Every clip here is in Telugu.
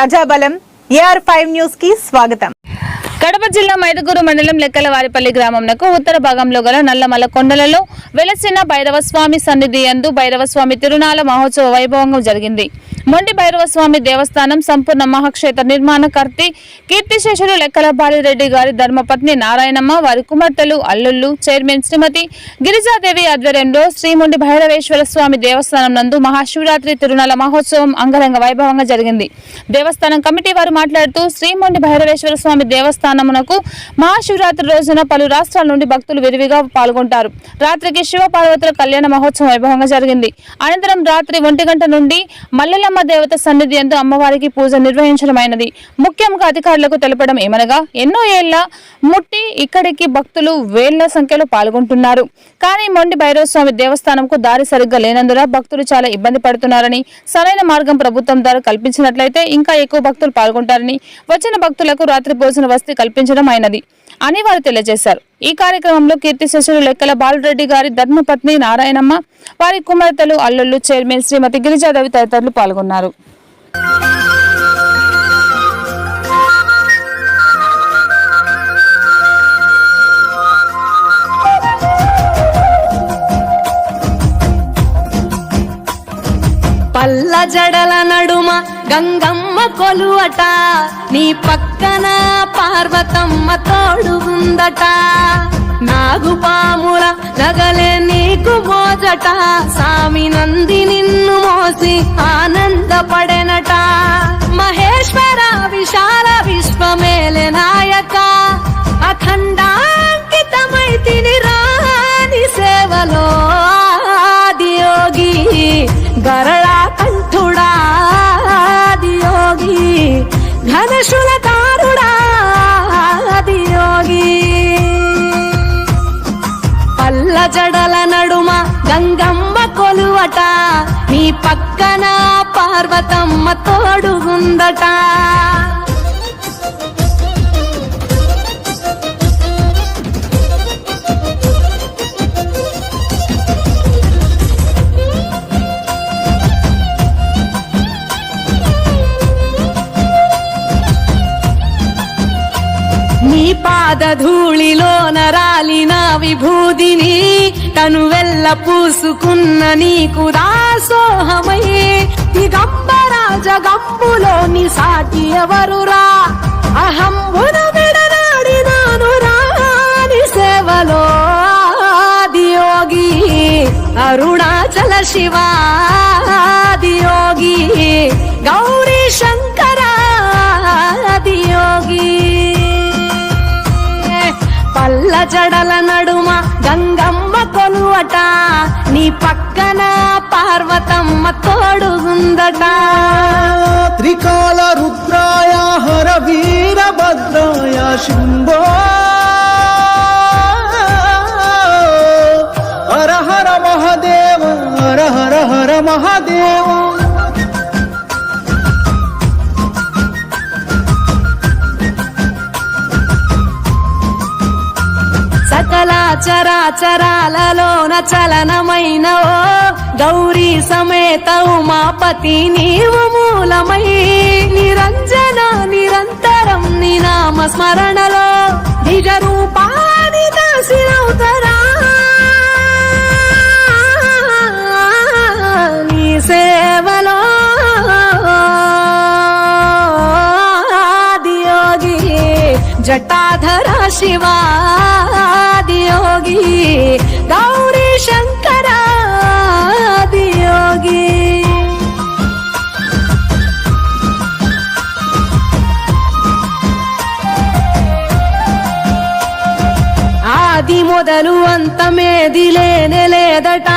ప్రజాబలం ఏఆర్ ఫైవ్ న్యూస్కి స్వాగతం. కడప జిల్లా మైదుగూరు మండలం లెక్కలవారిపల్లి గ్రామంనకు ఉత్తర భాగంలో గల నల్లమల కొండలలో వెలసిన భైరవస్వామి సన్నిధి యందు భైరవస్వామి తిరునాల మహోత్సవ వైభవంగా జరిగింది. మొండి భైరవస్వామి దేవస్థానం సంపూర్ణ మహాక్షేత్ర నిర్మాణకర్తి కీర్తిశేషులు లెక్కల బాలిరెడ్డి గారి ధర్మపత్ని నారాయణమ్మ వారి కుమార్తెలు అల్లుళ్ళు చైర్మన్ శ్రీమతి గిరిజాదేవి ఆధ్వర్యంలో శ్రీముండి భైరవేశ్వర స్వామి దేవస్థానం నందు మహాశివరాత్రి తిరునాల మహోత్సవం అంగరంగ వైభవంగా జరిగింది. దేవస్థానం కమిటీ వారు మాట్లాడుతూ శ్రీముండి భైరవేశ్వర స్వామి దేవస్థానం దేవస్థానమునకు మహాశివరాత్రి రోజున పలు రాష్ట్రాల నుండి భక్తులు విరివిగా పాల్గొంటారు. రాత్రికి శివ పార్వతుల కళ్యాణ మహోత్సవం వైభవంగా జరిగింది. అనంతరం రాత్రి ఒంటి గంట నుండి మల్లెలమ్మ దేవత సన్నిధి ఎందు అమ్మవారికి పూజ నిర్వహించడమైనది. ముఖ్యంగా అధికారులకు తెలపడం ఏమనగా ఎన్నో ఏళ్ళ ముట్టి ఇక్కడికి భక్తులు వేళ్ళ సంఖ్యలో పాల్గొంటున్నారు. కానీ మొండి భైరవ స్వామి దేవస్థానంకు దారి సరిగ్గా లేనందున భక్తులు చాలా ఇబ్బంది పడుతున్నారని సరైన మార్గం ప్రభుత్వం ద్వారా కల్పించినట్లయితే ఇంకా ఎక్కువ భక్తులు పాల్గొంటారని వచ్చిన భక్తులకు రాత్రి భోజన వసతి కల్పించడం అయినది అని వారు తెలియజేశారు. ఈ కార్యక్రమంలో కీర్తి శిశులు లెక్కల బాలరెడ్డి గారి ధర్మపత్ని నారాయణమ్మ వారి కుమార్తెలు అల్లుళ్ళు చైర్మన్ శ్రీమతి గిరిజాదేవి తదితరులు పాల్గొన్నారు. పల్ల జడల నడుమ గంగమ్మ కొలువట నీ పక్కన పార్వతమ్మ తోడు తోడుగుందట నాగుపాముల నగలే నీకు మోజట. సామి నంది నిన్ను మోసి ఆనందపడెనట. మహేశ్వర విశాల విశ్వమేలె నాయక. అఖండాంకితమై తిని రాని సేవలో ఆదియోగి. గరళా కంఠుడా ఆదియోగి. ఘనశుల జడల నడుమ గంగమ్మ కొలువట. నీ పక్కన పార్వతమ్మ తోడు ఉందట. నీ పాద ధూళిలో నరాలిన విభూదిని తను వెళ్ళ పూసుకున్న నీకు దాసోహమై దిగంబర జగంబులోని సాటి ఎవరురా? అహంబున విడనాడినాను రాని సేవలో ఆదియోగి అరుణాచల శివా. జడల నడుమ గంగమ్మ కొలువట. నీ పక్కన పార్వతమ్మ ఉందట. త్రికాల చరాచరాలలోన చలనమైన ఓ గౌరీ సమేత ఉమాపతి నీవు మూలమై. నిరంజన నిరంతరం నీ నామ స్మరణలో నిజ రూపాన్ని దాసిరవుతరా నీ సేవలో జటాధర శివా మొదలు అంతమేది లేనే లేదట.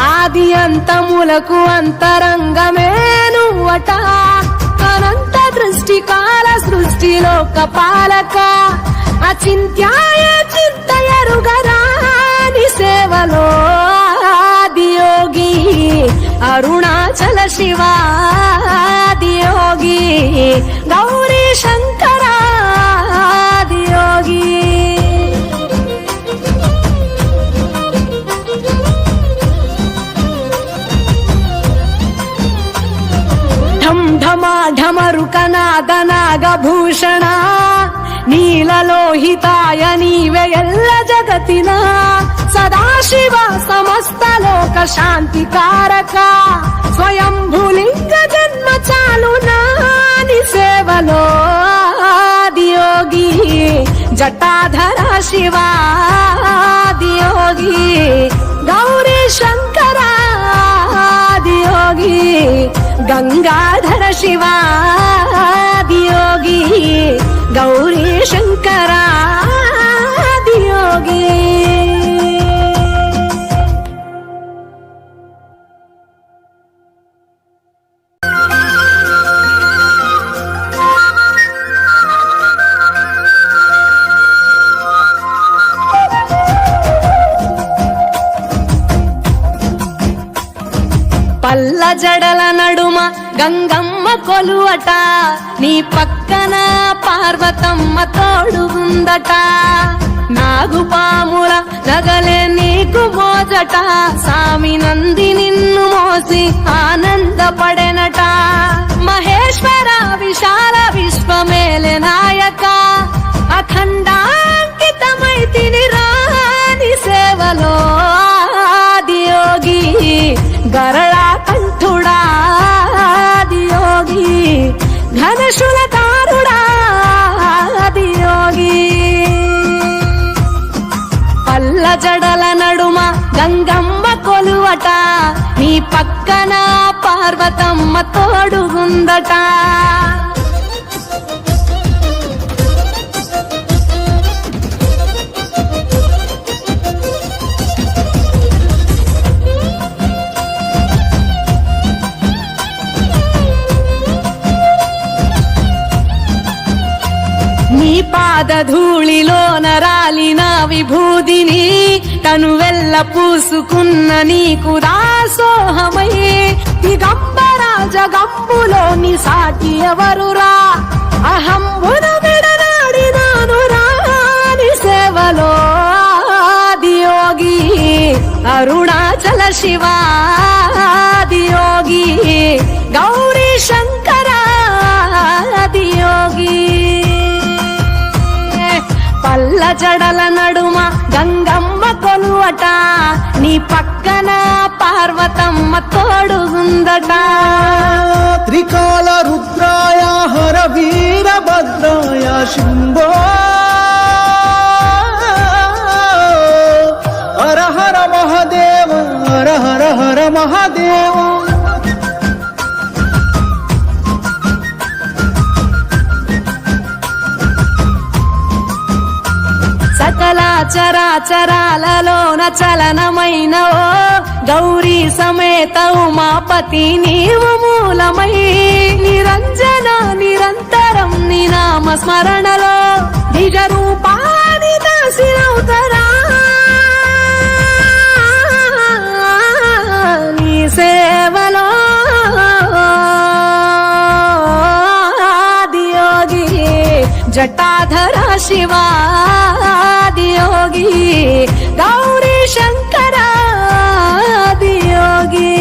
ఆది అంతములకు అంతరంగమే నువ్వట. అనంత దృష్టి కాల సృష్టిలోక పాలక. అచింత్యాయ చింతయరుగరాని సేవలో ఆదియోగి అరుణాచల శివా ನೀಲಲೋಹಿತಾಯ ನೀವೆ ಎಲ್ಲ ಜಗತ್ತಿನ ಸದಾಶಿವ ಸಮಸ್ತ ಲೋಕ ಶಾಂತಿಕಾರಕ ಸ್ವಯಂಭುಲಿಂಗ ಜನ್ಮ ಚಾಲು ನಾನಿ ಸೇವಲೋ ಆದಿಯೋಗಿ ಜಟಾಧರ ಶಿವಾದಿಯೋಗಿ ಗೌರಿ ಶಂಕರ ಆದಿಯೋಗಿ ಗಂಗಾಧರ ಶಿವಾದಿಯೋಗಿ ಗೌರಿ ಶಂಕರ గంగమ్మ కొలువట నీ పక్కన పార్వతమ్మ తోడు ఉందట. నాగుపాముల నగలే నీకు మోజట సామి నంది నిన్ను మోసి ఆనందపడెనట. ఘనశులకారుడా ఆదియోగి పల్ల జడల నడుమ గంగమ్మ కొలువట నీ పక్కన పార్వతమ్మ తోడుగుందట నీ పాద ధూళిలో నరాలిన విభూదిని తను వెళ్ళ పూసుకున్న నీకు దాసోహమై. దిగంబర జగంబులో నీ సాటి ఎవరురా? అహంబున విడనాడినాను రాని సేవలో ఆదియోగి. అరుణాచల శివాదియోగి. గౌరీ శంకర్ జడల నడుమ గంగమ్మ కొలువట. నీ పక్కన పార్వతమ్మ తోడుగుందట త్రికాల రుద్రాయ హర వీరభద్రాయ శంభో. హర హర మహదేవ హర హర హర మహాదేవ. చరాచరాలలోన చలనమైన ఓ గౌరీ సమేత ఉమాపతి నీవు మూలమై నిరంజన నిరంతరం నీ నామ స్మరణలో నిజ రూపాన్ని దాసినవుతరా నీ సేవలో జటాధర శివా శివాదియోగి గౌరీ శంకరాది ఆదియోగి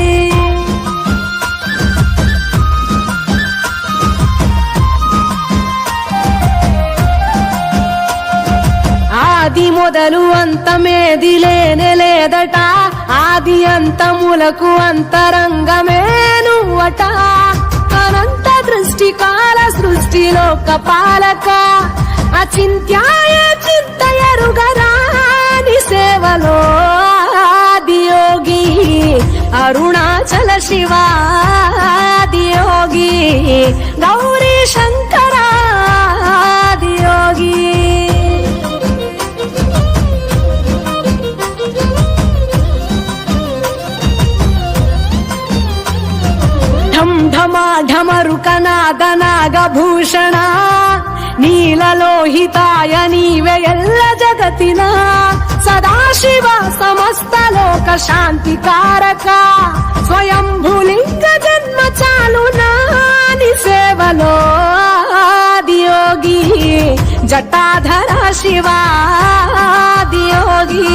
ఆది మొదలు అంతమేది లేనే లేదట ఆది అంతములకు అంతరంగమే నువ్వట అనంత దృష్టి కాల సృష్టిలోక పాలక అచింత్యా చింతయరుగరాని సేవలో ఆదియోగి అరుణాచల శివాదియోగి గౌరీ శంకర ఆదియోగి ఢమ ఢమా ఢమరుక ನೀಲಲೋಹಿತಾಯ ನೀವೆ ಎಲ್ಲ ಜಗತ್ತಿನ ಸದಾಶಿವ ಸಮಸ್ತ ಲೋಕ ಶಾಂತಿಕಾರಕ ಸ್ವಯಂಭುಲಿಂಗ ಜನ್ಮ ಚಾಲು ನಾನಿ ಸೇವಲೋ ದಿಯೋಗಿ ಜಟಾಧರ ಶಿವ ದಿಯೋಗಿ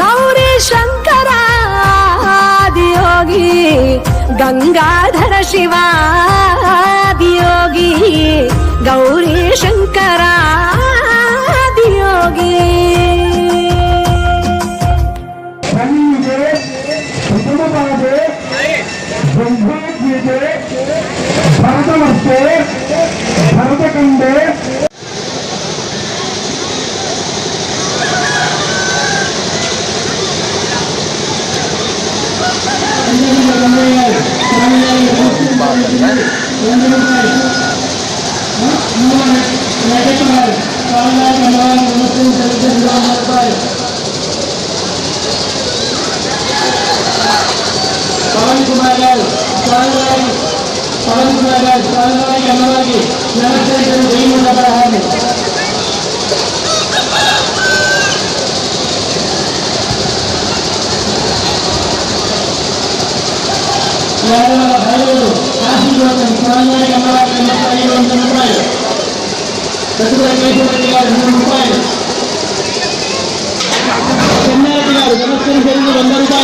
ಗೌರಿ ಶಂಕರ ದಿಯೋಗಿ गंगाधर शिवादियोगी गौरी शङ्करा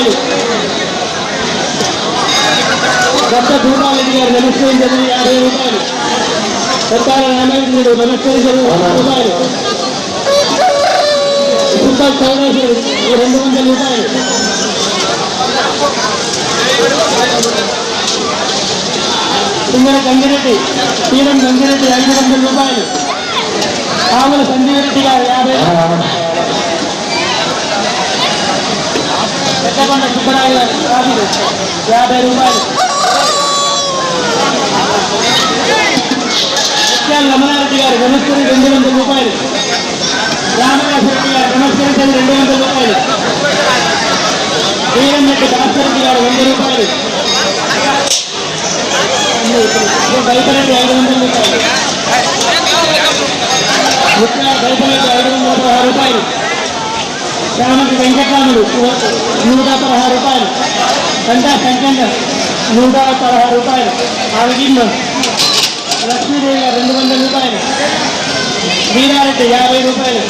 వంద రూపాయలు దత్త భూపాలరెడ్డి గారు నమస్కరించడం యాభై రూపాయలు దత్తాల రామకృష్ణుడు నమస్కరించడం వంద రూపాయలు సుబ్బల్ చౌడేశ్వరు రెండు వందల రూపాయలు సింగర గంగిరెడ్డి తీరం గంగిరెడ్డి ఐదు వందల రూపాయలు ఆవుల సంజీవరెడ్డి గారు యాభై పెద్దకొండ సుబ్బరాయ గారు రాజులు యాభై రూపాయలు. ముత్యాల రమణారెడ్డి గారు నమస్కరి రెండు వందల రూపాయలు. రామరాజరెడ్డి గారు నమస్కరించండి రెండు వందల రూపాయలు. వీరంరెడ్డి భాస్కరెడ్డి గారు వంద రూపాయలు. బైపరెడ్డి ఐదు వందల రూపాయలు. ముత్యాల బైపరెడ్డి ఐదు వందల పదహారు రూపాయలు. రామకి వెంకటరాముడు నూట పదహారు రూపాయలు. గంటా శంకర్ నూట పదహారు రూపాయలు. ఆవిడ లక్ష్మీదేవి గారు రెండు వందల రూపాయలు. వీరారెడ్డి యాభై రూపాయలు.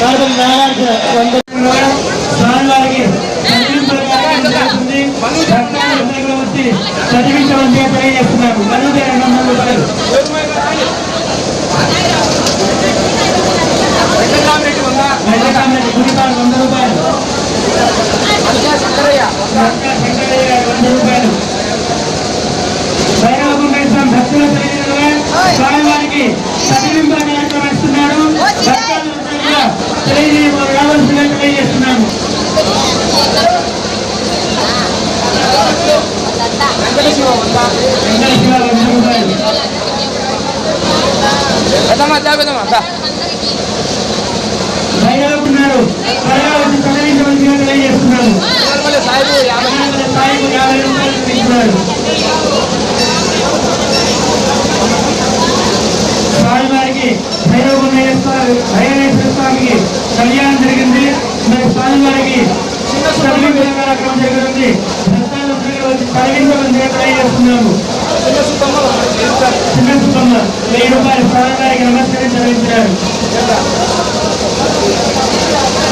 పార్వతి నాగార్జున వంద స్వామివారికి వచ్చి తెలియజేస్తున్నాము మనుదే రెండు వందల రూపాయలు. గుడిపాడు వంద రూపాయలు. శంకరయ్య గారు వంద రూపాయలు. భక్తుల స్వామివారికి చదివింప కార్యక్రమం ఇస్తున్నారు. కూడా తెలియజేయ రావాల్సిందిగా తెలియజేస్తున్నాము. వెంకటేశ్వర వంద రూపాయలు. సాయిబు యాభై. స్వామివారికి భైరవేశ్వర భైరవేశ్వర స్వామికి కళ్యాణం జరిగింది. మరి జరుగుతుంది భక్తాలు వచ్చి చదివించమని తెలియజేస్తున్నాము చిన్న వెయ్యి రూపాయలు స్వామివారికి నమస్కారం చదివించారు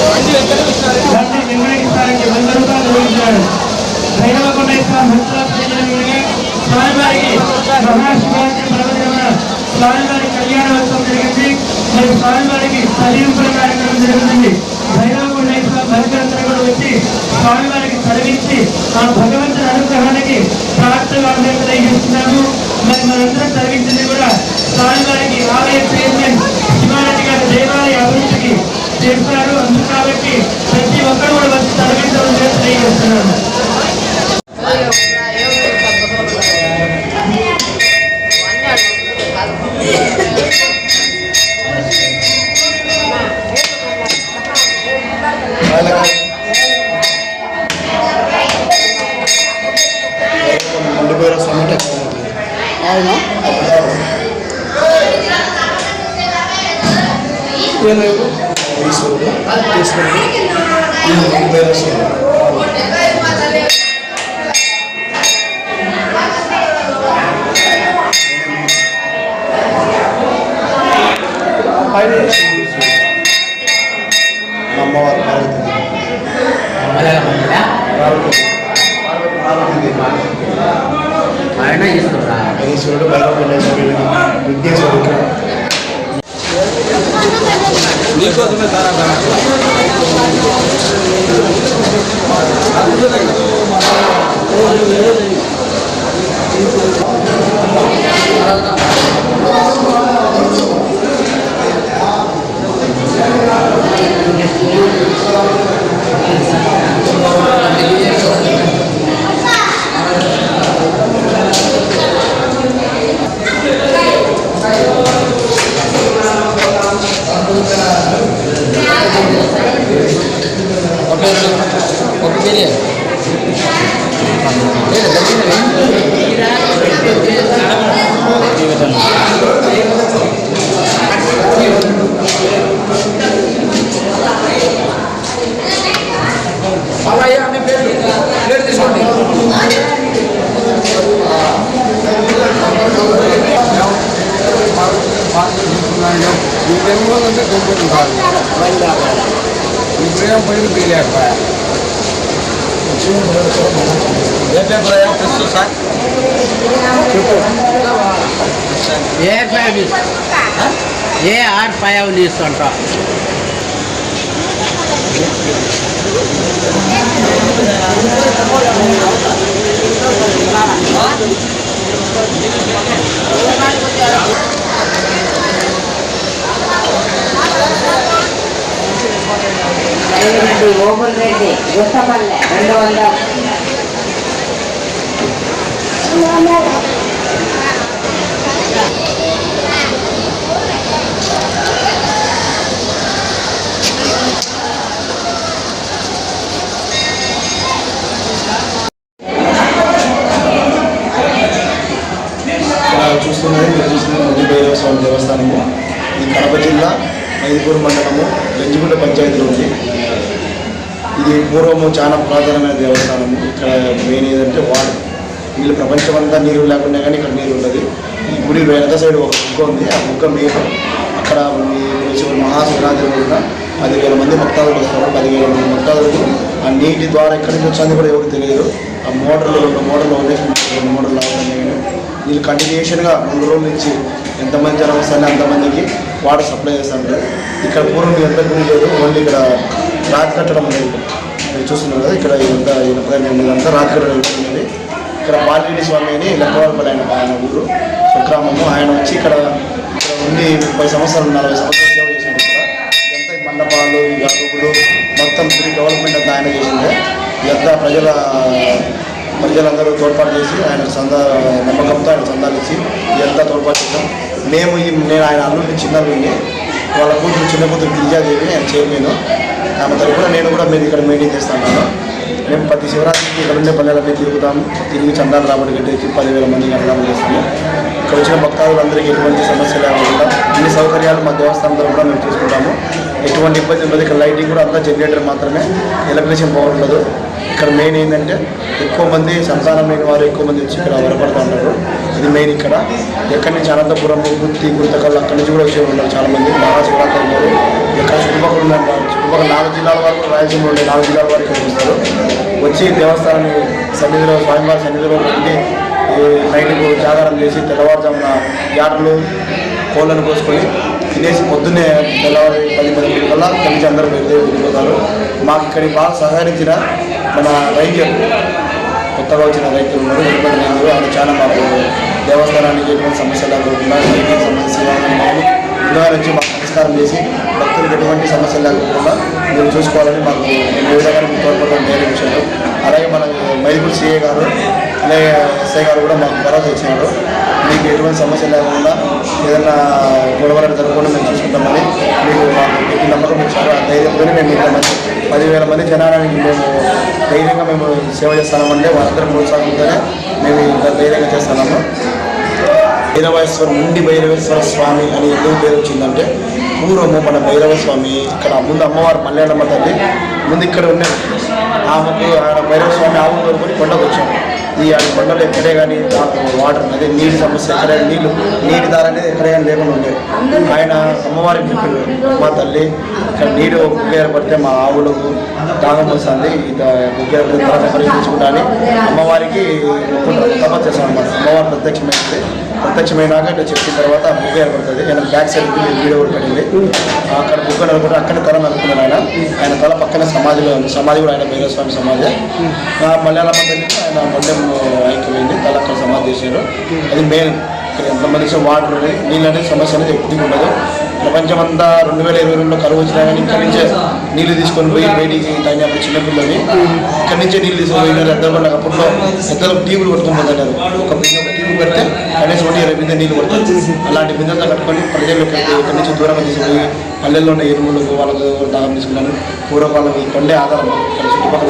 బండి వెంకటేశ్వరానికి వంద రూపాయలు భైరవకొండ స్వామివారికి పర్వదిన స్వామివారి కళ్యాణ జరిగింది మరి స్వామివారికి చదివింపుల కార్యక్రమం జరుగుతుంది భైరవకొండ భక్తులందరూ కూడా వచ్చి స్వామివారికి చదివించి ఆ భగవంతుని అనుగ్రహానికి ప్రార్థనగా తెలియజేస్తున్నాము మరి మనందరం తరలించింది కూడా స్వామి వారికి ఆలయ చైర్మన్ శివారెడ్డి గారి దేవాలయ అభివృద్ధికి చేస్తారు అందుకు కాబట్టి ప్రతి ఒక్కరు కూడా వచ్చి చదివించడం తెలియజేస్తున్నాము ఉండిపోయారు సొంత ఈశ్వరుడు ఈశ్వరుడు ఏ family A R five news అంట ఓబుల్ రెడ్డి గుట్టపల్లె రెండు వందలు ఇక్కడ చూస్తున్నది మీరు చూస్తున్నది మంజు భైరవ స్వామి దేవస్థానము ఇది కడప జిల్లా మైదుపూర్ మండలము గంజిగుంట పంచాయతీలో ఉంది దేవస్థానము చాలా పురాతనమైన దేవస్థానము. ఇక్కడ మెయిన్ ఏదంటే వాటర్ వీళ్ళు ప్రపంచం అంతా నీరు లేకుండా కానీ ఇక్కడ నీరు ఉండదు. ఈ గుడి వెనక సైడ్ ఒక ముక్క ఉంది. ఆ ముక్క మీద అక్కడ మహాశివరాత్రి రోజున పదివేల మంది భక్తాదులు వస్తారు. పదివేల మంది భక్తాదులు ఆ నీటి ద్వారా ఎక్కడి నుంచి వచ్చింది కూడా ఎవరికి తెలియదు. ఆ మోటార్లు రెండు మోటార్లు ఉన్నాయి రెండు మోటార్లు ఆగుతున్నాయి వీళ్ళు కంటిన్యూషన్గా రెండు రోజుల నుంచి ఎంతమంది జనం వస్తారో అంతమందికి వాటర్ సప్లై చేస్తుంటారు ఇక్కడ పూర్వం ఎంత లేదు. ఓన్లీ ఇక్కడ రాతి కట్టడం అనేది మీరు చూస్తున్నారు కదా ఇక్కడ ఇదంతా ఇదంతా రాతి కట్టడం ఉంటుంది ఇక్కడ బాలిరెడ్డి స్వామి అని లెక్కవారిపల్లి ఆయన ఆయన ఊరు స్వగ్రామము ఆయన వచ్చి ఇక్కడ ఇక్కడ ఉండి ముప్పై సంవత్సరాలు నలభై సంవత్సరాలు సేవ చేసింది ఇక్కడ. ఇదంతా ఈ మండపాలు ఈ మొత్తం ఫ్రీ డెవలప్మెంట్ అంతా ఆయన చేసిందే ఇదంతా ప్రజల ప్రజలందరూ తోడ్పాటు చేసి ఆయన సందా నమ్మకంతో ఆయన చందాలు ఇచ్చి ఇదంతా తోడ్పాటు చేశాం. మేము ఈ నేను ఆయన అల్లుడిని చిన్నల్లుడిని వాళ్ళ కూతురు చిన్న కూతురు గిరిజాదేవి నేను చైర్మన్. కాబట్టి కూడా నేను కూడా మీరు ఇక్కడ మెయింటైన్ చేస్తాను మేము ప్రతి శివరాత్రికి ఇక్కడ ఉండే పల్లెలన్నీ తిరుగుతాము తిరిగి చందాలు రాబడి కట్టేసి పదివేల మందికి అన్నదానం చేస్తాము. ఇక్కడ వచ్చిన భక్తాదులందరికీ ఎటువంటి సమస్య లేకుండా అన్ని సౌకర్యాలు మా దేవస్థానం కూడా మేము తీసుకుంటాము ఎటువంటి ఇబ్బంది ఉండదు. ఇక్కడ లైటింగ్ కూడా అంతా జనరేటర్ మాత్రమే. ఎలక్ట్రిషియన్ పవర్ ఉండదు. ఇక్కడ మెయిన్ ఏంటంటే ఎక్కువ మంది సంతానం లేని వారు ఎక్కువ మంది వచ్చి ఇక్కడ వరపడుతూ ఉంటారు. ఇది మెయిన్ ఇక్కడ. ఎక్కడి నుంచి అనంతపురం గుత్తి గుర్తకల్ అక్కడి నుంచి కూడా వచ్చి ఉన్నారు చాలామంది. మహాశివరాత్రి ఉన్నారు ఎక్కడ చుట్టుపక్కల ఉన్నారు ఒక నాలుగు జిల్లాల వరకు రాయలసీమ ఉండే నాలుగు జిల్లాల వరకు ఇక్కడికి వస్తారు వచ్చి దేవస్థానాన్ని సన్నిధిలో స్వామివారి సన్నిధిలో ఉండి నైట్కు జాగారం చేసి తెల్లవారుజామున యాటలు కోళ్ళను కోసుకొని తినేసి పొద్దున్నే తెల్లవారి పది పది కల్లా కలిసి అందరూ బయలుదేరి వెళ్ళిపోతారు. మాకు ఇక్కడికి బాగా సహకరించిన మన రైతులు కొత్తగా వచ్చిన రైతులు ఉన్నారు. ఎటువంటి రైతులు అది చాలా మాకు దేవస్థానానికి ఎటువంటి సమస్య లేకుండా సమస్య మాకు నుంచి మాకు పరిష్కారం చేసి భక్తులకు ఎటువంటి సమస్యలు లేకుండా మీరు చూసుకోవాలని మాకు ఏ విధంగా మీకు వేరే విషయంలో అలాగే మన మైదుగురు సీఏ గారు అలాగే ఎస్ఐ గారు కూడా మాకు భరోసా ఇచ్చినారు. మీకు ఎటువంటి సమస్య లేకుండా ఏదైనా గొడవలు జరగకుండా మేము చూసుకుంటామని మీకు మాకు నమ్మకం ఇచ్చారు ఆ ధైర్యంతోనే మేము ఇంత మంది పదివేల మంది జనానికి మేము ధైర్యంగా మేము సేవ చేస్తామంటే వాళ్ళందరూ ప్రోత్సాహంతోనే మేము ఇంత ధైర్యంగా చేస్తున్నాము. భైరవేశ్వరం ముండి భైరవేశ్వర స్వామి అని ఎందుకు పేరు వచ్చిందంటే పూర్వము మన భైరవ స్వామి ఇక్కడ ముందు అమ్మవారు మల్లెడమ్మ తల్లి ముందు ఇక్కడ ఉండే ఆమెకు ఆడ భైరవ స్వామి ఆమె దొరుకుని కొండకు వచ్చాము. ఈ ఆ కొండలు ఎక్కడే కానీ వాటర్ అదే నీటి సమస్య ఎక్కడే నీళ్ళు నీటి ధార అనేది ఎక్కడే కానీ లేకుండా ఉండే. ఆయన అమ్మవారికి చెప్పారు మా తల్లి ఇక్కడ నీరు బుగ్గ ఏర్పడితే మా ఆవులకు దాహం వస్తుంది బుగ్గ ఏర్పడిన తర్వాత పరిశీలించుకుంటా అని అమ్మవారికి మొక్కుకుంటారు తపస్సు చేస్తాం అనమాట అమ్మవారు ప్రత్యక్షమైంది ప్రత్యక్షమైనాక ఇట్లా చెప్పిన తర్వాత ఆ బుగ్గ ఏర్పడుతుంది. ఆయన బ్యాక్ సైడ్ వీడియో కూడా పడింది అక్కడ బుక్ అనుకుంటే అక్కడ తల నలుపుకున్నాడు ఆయన. ఆయన తల పక్కన సమాధిలో ఉంది. సమాధి కూడా ఆయన భైరవస్వామి సమాధి. ఆ మలయాళం ఆయన మొండెం అయిపోయింది తల అక్కడ సమాధి చేశారు. అది మెయిన్ ఇక్కడ వాటర్ నీళ్ళు అనేది సమస్య అనేది ఎక్కువ ఉండదు. ప్రపంచమంతా రెండు వేల ఇరవై రెండులో కరువు వచ్చినా కానీ ఇక్కడి నుంచే నీళ్ళు తీసుకొని పోయి బయటికి తాగినప్పుడు చిన్నపిల్లని ఇక్కడి నుంచే నీళ్ళు తీసుకొని పోయినారు. ఎద్దరు పడిన అప్పట్లో ఎద్దరు టీవీలు పట్టుకొని అన్నారు ఒక బిందె పెడితే కనీసం ఒకటి ఇరవై బిందె నీళ్ళు పడుతుంది అలాంటి బిందెలతో కట్టుకొని ప్రజలకు ఇక్కడ నుంచి దూరంగా తీసుకుని పల్లెల్లో ఉన్న ఎరువులకు వాళ్ళకు దాహం తీసుకున్నాను. పూర్వకాలం ఈ కొండే ఆధారం ఇక్కడ చుట్టుపక్కల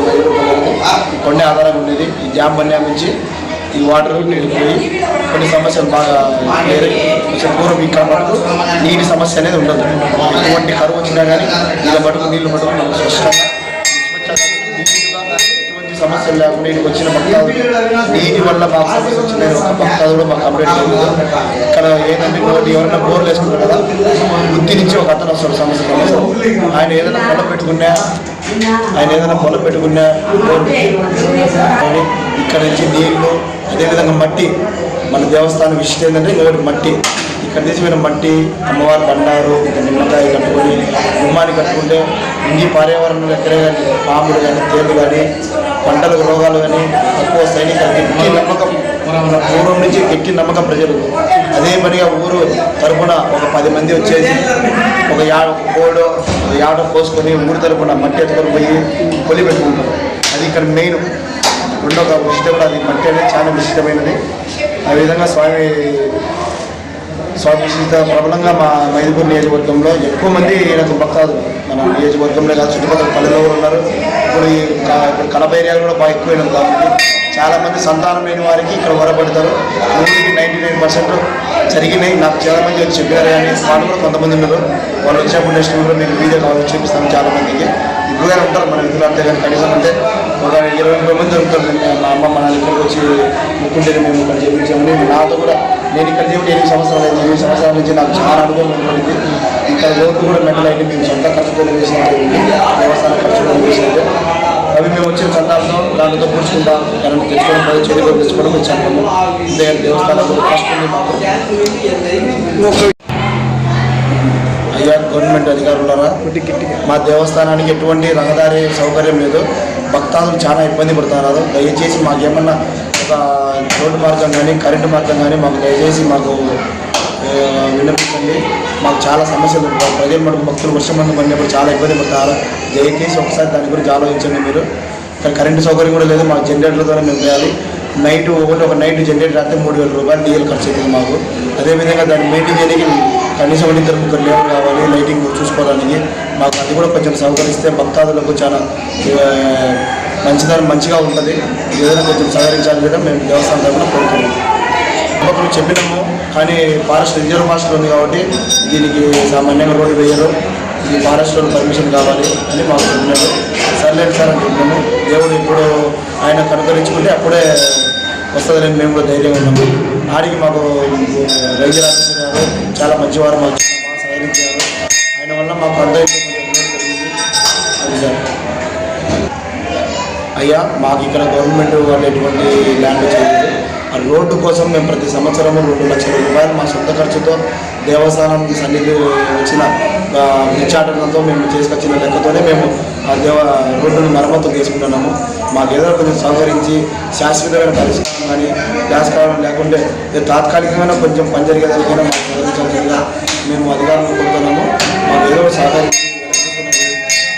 ఈ కొండే ఆధారం ఉండేది. ఈ డ్యామ్ బండి నుంచి ఈ వాటర్ వెళ్ళిపోయి కొన్ని సమస్యలు బాగా కొంచెం పూర్వం ఇక్కడ మటుకు నీటి సమస్య అనేది ఉండదు. ఎటువంటి కరువు వచ్చినా కానీ ఇలా మటుకు నీళ్ళు మటుకు మనకు స్పష్టంగా సమస్యలు లేకుండా ఇక్కడికి వచ్చిన భక్తాదులు నీటి వల్ల మాకు సమస్య వచ్చిందని ఒక భక్తాదుడు మాకు కంప్లైంట్ చేయలేదు ఇక్కడ ఏదంటే ఇంకోటి ఎవరైనా బోర్లు వేసుకుంటారు కదా బుద్ధి నుంచి ఒక అతను వస్తాడు సమస్య ఆయన ఏదైనా పొలం పెట్టుకున్నా ఆయన ఏదైనా పొలం పెట్టుకున్నా ఇక్కడ నుంచి నీళ్ళు అదేవిధంగా మట్టి మన దేవస్థానం విషయం ఏంటంటే ఇంకొకటి మట్టి. ఇక్కడ తీసిపోయిన మట్టి అమ్మవారు బండారు నిమ్మకాయ కట్టుకొని గుమ్మాన్ని కట్టుకుంటే ఇంగి పర్యావరణం ఎక్కడే కానీ పాములు కానీ తేలు కానీ పంటలకు రోగాలు కానీ తక్కువ సైనికులకి ఇక్కడ గట్టి నమ్మకం మన పూర్వం నుంచి గట్టి నమ్మకం ప్రజలు. అదే పనిగా ఊరు తరపున ఒక పది మంది వచ్చేసి ఒక యా కోడో ఒక యాడ కోసుకొని ఊరు తరపున మట్టి ఎత్తుకొని పోయి పొలి పెట్టుకుంటారు. అది ఇక్కడ మెయిన్. రెండో ఒక విషయం కూడా అది మట్టి అనేది చాలా విశిష్టమైనది ఆ విధంగా స్వామి స్వామి ప్రబలంగా మా మైదుపూర్ నియోజకవర్గంలో ఎక్కువ మంది ఈయనకు భక్తాదులు మన నియోజకవర్గంలో కాదు చుట్టుపక్కల పల్లెల్లో ఉన్నారు. ఇప్పుడు ఈ క- ఇప్పుడు కడప ఏరియాలో కూడా బాగా ఎక్కువైనది కాబట్టి చాలామంది సంతానం లేని వారికి ఇక్కడ వరపడతారు. ఊరికి నైంటీ నైన్ పర్సెంట్ జరిగినాయి. నాకు చాలా మంది వచ్చి చెప్పారు కానీ వాళ్ళు కూడా కొంతమంది ఉన్నారు. వాళ్ళు వచ్చినప్పుడు నెక్స్ట్ కూడా మీకు వీడియో కావాలి చూపిస్తాను చాలా మందికి ఉంటారు మన ఇంట్లో అంతే కానీ కనీసం అంటే ఒక ఇరవై ముప్పై మంది ఉంటారు. మా అమ్మ మా ఇక్కడికి వచ్చి ముక్కుంటే మేము ఇక్కడ చేయించామని నాతో కూడా నేను ఇక్కడ చేపట్టి ఎనిమిది సంవత్సరాలు అయింది ఎనిమిది సంవత్సరాల నుంచి నాకు చాలా అనుభవం ఉంటుంది ఇక్కడ లోటు కూడా మెడల్ అయింది మేము సొంత ఖర్చుతో చేసినట్టు దేవస్థాన ఖర్చుతో వేసినట్టు అవి మేము వచ్చిన సందర్భంలో దానితో పూడ్చుకుంటాం కరెంట్ తెచ్చుకోవడం పది చెడు తెచ్చుకోవడం వచ్చాము. దేవస్థానం ఫస్ట్ మాకు. అయ్యా గవర్నమెంట్ అధికారులరా మా దేవస్థానానికి ఎటువంటి రహదారి సౌకర్యం లేదు. భక్తాదులు చాలా ఇబ్బంది పడుతున్నారు. దయచేసి మాకేమన్నా ఒక రోడ్డు మార్గం కానీ కరెంటు మార్గం కానీ మాకు దయచేసి మాకు ఆ, విన్నపించండి మాకు చాలా సమస్యలు ఉంటాయి. ప్రజలు మనకు భక్తులు వర్షం మంది పడినప్పుడు చాలా ఇబ్బంది పడతారు. దయచేసి ఒకసారి దాని గురించి ఆలోచించండి మీరు. ఇక్కడ కరెంటు సౌకర్యం కూడా లేదు. మాకు జనరేటర్ల ద్వారా మేము చేయాలి. నైట్ ఒకటి ఒక నైట్ జనరేటర్ అయితే మూడు వేల రూపాయలు డీజిల్ ఖర్చు అవుతుంది మాకు. అదేవిధంగా దాన్ని మెయింటైన్ చేయడానికి కనీసం ఒకటి ఇద్దరు ముగ్గురు లేబర్ కావాలి లైటింగ్ చూసుకోవడానికి మాకు అది కూడా కొంచెం సహకరిస్తే భక్తాదులకు చాలా మంచిదని మంచిగా ఉంటుంది. ఏదైనా కొంచెం సహకరించాలి కూడా మేము దేవస్థానం తరఫున కోరుతున్నాం. ఒకరు చెప్పినాము కానీ ఫారెస్ట్ రిజర్వ్ ఫారెస్ట్ ఉంది కాబట్టి దీనికి సామాన్యంగా రోడ్డు వేయరు. ఈ ఫారెస్ట్లో పర్మిషన్ కావాలి అని మాకు చెప్పినారు. సర్లేదు సార్ అని చెప్పినాము. దేవుడు ఇప్పుడు ఆయన కనుకరించుకుంటే అప్పుడే వస్తుందని మేము కూడా ధైర్యంగా ఉన్నాము. ఆడికి మాకు రైతు గారు చాలా మంచివారు మాకు బాగా సహకరించారు. ఆయన వల్ల మాకు అందరికీ అది సార్. అయ్యా మాకు ఇక్కడ గవర్నమెంట్ వాళ్ళు ఎటువంటి ల్యాండ్ చేయలేదు. ఆ రోడ్డు కోసం మేము ప్రతి సంవత్సరము రెండు లక్షల రూపాయలు మా సొంత ఖర్చుతో దేవస్థానం సన్నిధి వచ్చిన ఆ, మేము చేసుకొచ్చిన లెక్కతోనే మేము ఆ దేవ రోడ్డును మరమ్మతులు చేసుకుంటున్నాము. మాకు ఏదో కొంచెం సహకరించి శాశ్వతమైన పరిస్థితి కానీ గ్యాస్ కావడం లేకుంటే ఇది తాత్కాలికమైన కొంచెం పని జరిగేదానికైనా మాకు సహకరించాల్సిందిగా మేము అధికారులను కోరుతున్నాము. మాకు ఏదో సహకరించి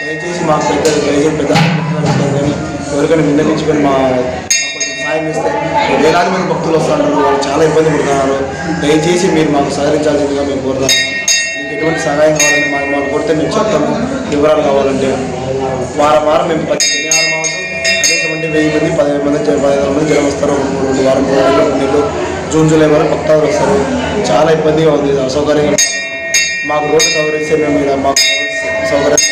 దయచేసి మాకు పెద్ద దయచేసి పెద్ద కానీ ఎవరికైనా విన్నపించుకొని మా కొంచెం సాయం ఇస్తే వేలాది మంది భక్తులు వస్తున్నారు వాళ్ళు చాలా ఇబ్బంది పడుతున్నారు. దయచేసి మీరు మాకు సహకరించాల్సిందిగా మేము కోరుతాము ఎటువంటి సహాయం కావాలంటే మాకు మాకు కొడితే మేము చెప్తాము వివరాలు కావాలంటే. వారం వారం మేము పది శనివారం అవ్వదు కనీసం వెయ్యి మంది పదిహేను మంది పదిహేను మంది జనం వస్తారు. మూడు రెండు వారం మూడు నెలలు నెలలు. జూన్ జూలై వరకు భక్తాలు వస్తారు. చాలా ఇబ్బందిగా ఉంది. అసౌకర్యంగా మాకు రోడ్డు సౌకర్యిస్తే మేము ఇక్కడ మాకు సౌకర్యం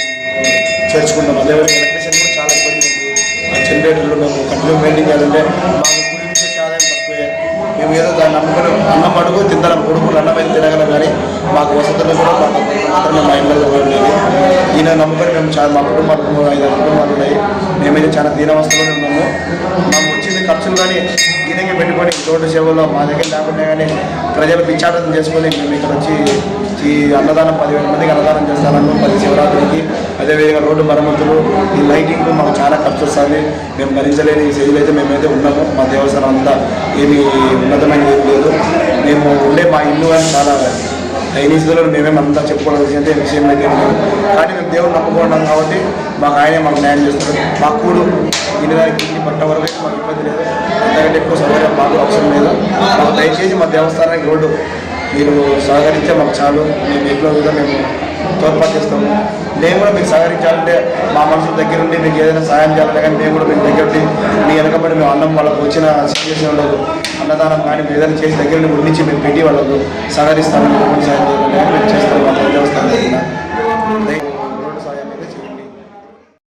చేర్చుకుంటాం. అదేవిధంగా ఎలక్ట్రిషన్ కూడా చాలా ఇబ్బంది ఉంది. ఆ జనరేటర్లు మేము కంటిన్యూ మెయింటైన్ చేయాలంటే మాకు కూలి నుంచి వచ్చే ఆదాయం తక్కువే మేము ఏదో దాన్ని నమ్ముకొని అన్నం పడుకు తిందరం కొడుకులు అన్నం అయితే తినగలం కానీ మాకు వసతులు కూడా మాకు మాత్రమే మా ఇంట్లో ఉండేది ఈయన నమ్ముకొని మేము చాలా మా కుటుంబాలు ఐదు కుటుంబాలు ఉన్నాయి. మేమైతే చాలా దీనవస్థలోనే ఉన్నాము. మాకు వచ్చింది ఖర్చులు కానీ ఈయనకి పెట్టుకొని రోడ్డు సేవలో మా దగ్గర లేకుండా కానీ ప్రజలు పిచ్చాటం చేసుకొని మేము ఇక్కడ వచ్చి ఈ అన్నదానం పదివేల మందికి అన్నదానం చేస్తాను పది శివరాత్రికి అదేవిధంగా రోడ్డు మరమ్మతులు ఈ లైటింగ్ మాకు చాలా ఖర్చు వస్తుంది. మేము భరించలేని ఈ స్థితిలో అయితే మేమైతే ఉన్నాము. మా దేవస్థానం అంతా ఏమి ఉన్నతమైన ఏం లేదు. మేము ఉండే మా ఇల్లు కానీ చాలా దయనీయ స్థితిలో మేమేమంతా చెప్పుకోవాల్సిందే విషయం అయితే లేదు. కానీ మేము దేవుడు నమ్ముకున్నాం కాబట్టి మాకు ఆయనే మాకు న్యాయం చేస్తారు మా కూడు ఇన్ని దానికి పట్ట వరకు మాకు ఇబ్బంది లేదు. అంతకంటే ఎక్కువ సౌకర్యం మాకు అవసరం లేదు. మాకు దయచేసి మా దేవస్థానానికి రోడ్డు. మీరు సహకరిస్తే మాకు చాలు. మేము ఎట్లో కూడా మేము తోడ్పాటు చేస్తాము. మేము కూడా మీకు సహకరించాలంటే మా మనసు దగ్గర ఉండి మీకు ఏదైనా సహాయం చేయాలంటే కానీ మేము కూడా మీకు దగ్గర ఉండి మీ వెనకబడి మేము అన్నం వాళ్ళకు వచ్చిన సిచ్యువేషన్లో ఉండదు అన్నదానం కానీ మేము ఏదైనా చేసి దగ్గర ఉండి గురించి మేము పెట్టి వాళ్ళకు సహకరిస్తాము. సహాయం చేయాలంటే మేము చేస్తాము మా దేవస్థానం